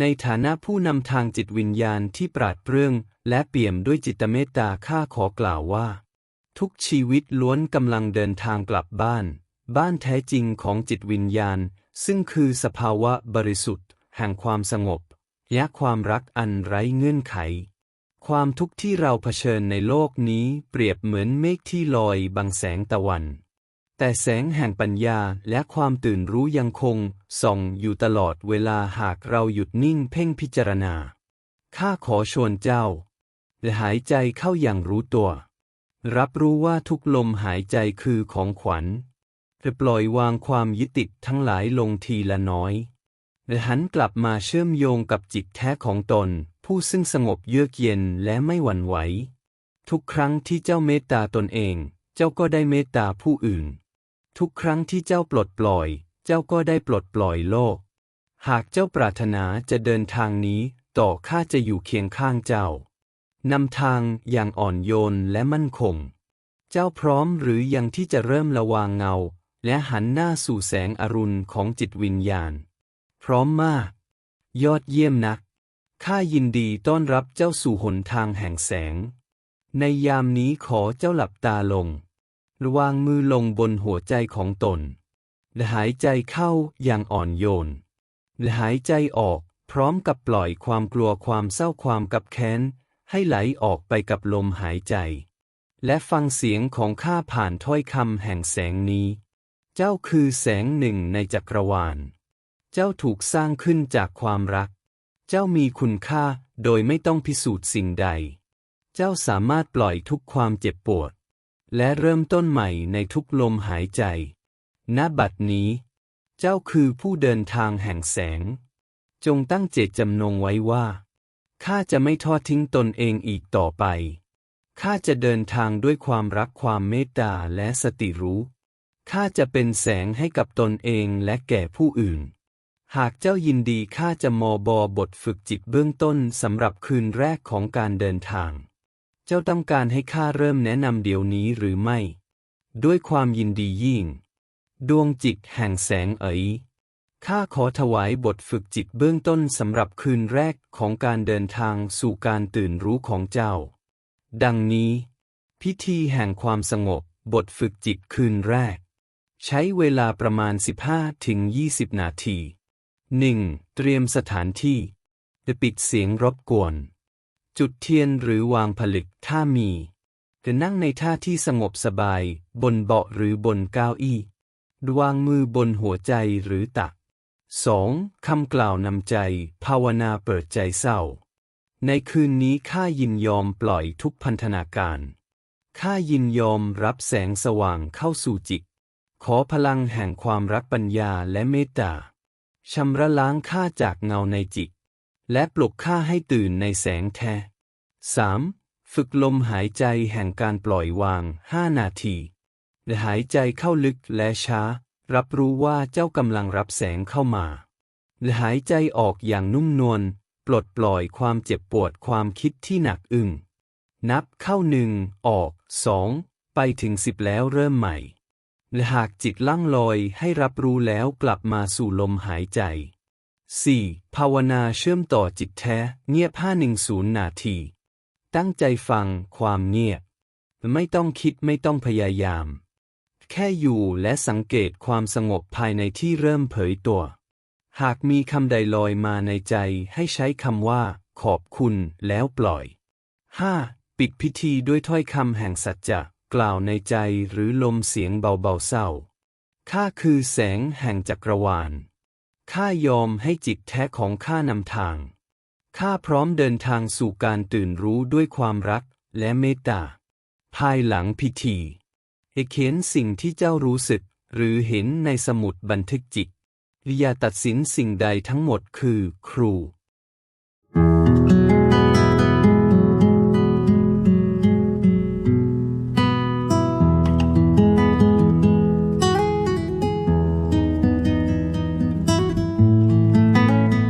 ในฐานะผู้นำทางจิตวิญญาณที่ปราดเปรื่องและเปี่ยมด้วยจิตเมตตาข้าขอกล่าวว่า ทุกชีวิตล้วนกำลังเดินทางกลับบ้าน บ้านแท้จริงของจิตวิญญาณ ซึ่งคือสภาวะบริสุทธิ์ แห่งความสงบและความรักอันไร้เงื่อนไข ความทุกข์ที่เราเผชิญในโลกนี้เปรียบเหมือนเมฆที่ลอยบังแสงตะวัน แต่แสงแห่งปัญญาและความตื่นรู้ยังคง ส่องอยู่ตลอดเวลาหากเราหยุดนิ่งเพ่งพิจารณา ข้าขอชวนเจ้าหายใจเข้าอย่างรู้ตัว รับรู้ว่าทุกลมหายใจคือของขวัญจะปล่อยวางความยึดติดทั้งหลายลงทีละน้อยและหันกลับมาเชื่อมโยงกับจิตแท้ของตน ผู้ซึ่งสงบเยือกเย็นและไม่หวั่นไหว ทุกครั้งที่เจ้าเมตตาตนเอง เจ้าก็ได้เมตตาผู้อื่น ทุกครั้งที่เจ้าปลดปล่อย เจ้าก็ได้ปลดปล่อยโลก หากเจ้าปรารถนาจะเดินทางนี้ ต่อข้าจะอยู่เคียงข้างเจ้านำทางอย่างอ่อนโยนและมั่นคง เจ้าพร้อมหรือยังที่จะเริ่มระวางเงา และหันหน้าสู่แสงอรุณของจิตวิญญาณ พร้อมมาก ยอดเยี่ยมนัก ข้ายินดีต้อนรับเจ้าสู่หนทางแห่งแสง ในยามนี้ขอเจ้าหลับตาลง วางมือลงบนหัวใจของตน และหายใจเข้าอย่างอ่อนโยน และหายใจออกพร้อมกับปล่อยความกลัวความเศร้าความกับแค้น ให้ไหลออกไปกับลมหายใจ และฟังเสียงของข้าผ่านถ้อยคำแห่งแสงนี้ เจ้าคือแสงหนึ่งในจักรวาล เจ้าถูกสร้างขึ้นจากความรัก เจ้ามีคุณค่าโดยไม่ต้องพิสูจน์สิ่งใด เจ้าสามารถปล่อยทุกความเจ็บปวด และเริ่มต้นใหม่ในทุกลมหายใจ ณ บัดนี้ เจ้าคือผู้เดินทางแห่งแสง จงตั้งเจตจำนงไว้ว่า ข้าจะไม่ทอดทิ้งตนเองอีกต่อไป ข้าจะเดินทางด้วยความรักความเมตตาและสติรู้ ข้าจะเป็นแสงให้กับตนเองและแก่ผู้อื่น หากเจ้ายินดีข้าจะมอบอบทฝึกจิตเบื้องต้นสำหรับคืนแรกของการเดินทาง เจ้าต้องการให้ข้าเริ่มแนะนำเดี๋ยวนี้หรือไม่ ด้วยความยินดียิ่ง ดวงจิตแห่งแสงเอ๋ยข้าขอถวายบทฝึกจิตเบื้องต้นสำหรับคืนแรกของการเดินทางสู่การตื่นรู้ของเจ้า ดังนี้ พิธีแห่งความสงบบทฝึกจิตคืนแรก ใช้เวลาประมาณ 15-20นาทีหนึ่งเตรียมสถานที่จะปิดเสียงรบกวน จุดเทียนหรือวางผลึกถ้ามีจะนั่งในท่าที่สงบสบาย บนเบาะหรือบนเก้าอี้วางมือบนหัวใจหรือตัก 2. คำกล่าวนำใจ ภาวนาเปิดใจเศร้า ในคืนนี้ข้ายินยอมปล่อยทุกพันธนาการข้ายินยอมรับแสงสว่างเข้าสู่จิต ขอพลังแห่งความรักปัญญาและเมตตาชำระล้างข้าจากเงาในจิต และปลุกข้าให้ตื่นในแสงแท้ 3. ฝึกลมหายใจแห่งการปล่อยวางห้านาทีและหายใจเข้าลึกและช้า รับรู้ว่าเจ้ากำลังรับแสงเข้ามาและหายใจออกอย่างนุ่มนวลปลดปล่อยความเจ็บปวดความคิดที่หนักอึ้งนับเข้าหนึ่งออกสองไปถึงสิบแล้วเริ่มใหม่และหากจิตล่างลอยให้รับรู้แล้วกลับมาสู่ลมหายใจ 4. ภาวนาเชื่อมต่อจิตแท้ เงียบ 510 นาที ตั้งใจฟังความเงียบ ไม่ต้องคิดไม่ต้องพยายาม แค่อยู่และสังเกตความสงบภายในที่เริ่มเผยตัว หากมีคำใดลอยมาในใจให้ใช้คำว่า ขอบคุณแล้วปล่อย 5. ปิดพิธีด้วยถ้อยคำแห่งสัจจะกล่าวในใจหรือลมเสียงเบาๆเศร้าข้าคือแสงแห่งจักรวาล ข้ายอมให้จิตแท้ของข้านำทาง ข้าพร้อมเดินทางสู่การตื่นรู้ด้วยความรักและเมตตา ภายหลังพิธีให้เขียนสิ่งที่เจ้ารู้สึก หรือเห็นในสมุดบันทึกจิต อย่าตัดสินสิ่งใดทั้งหมดคือครู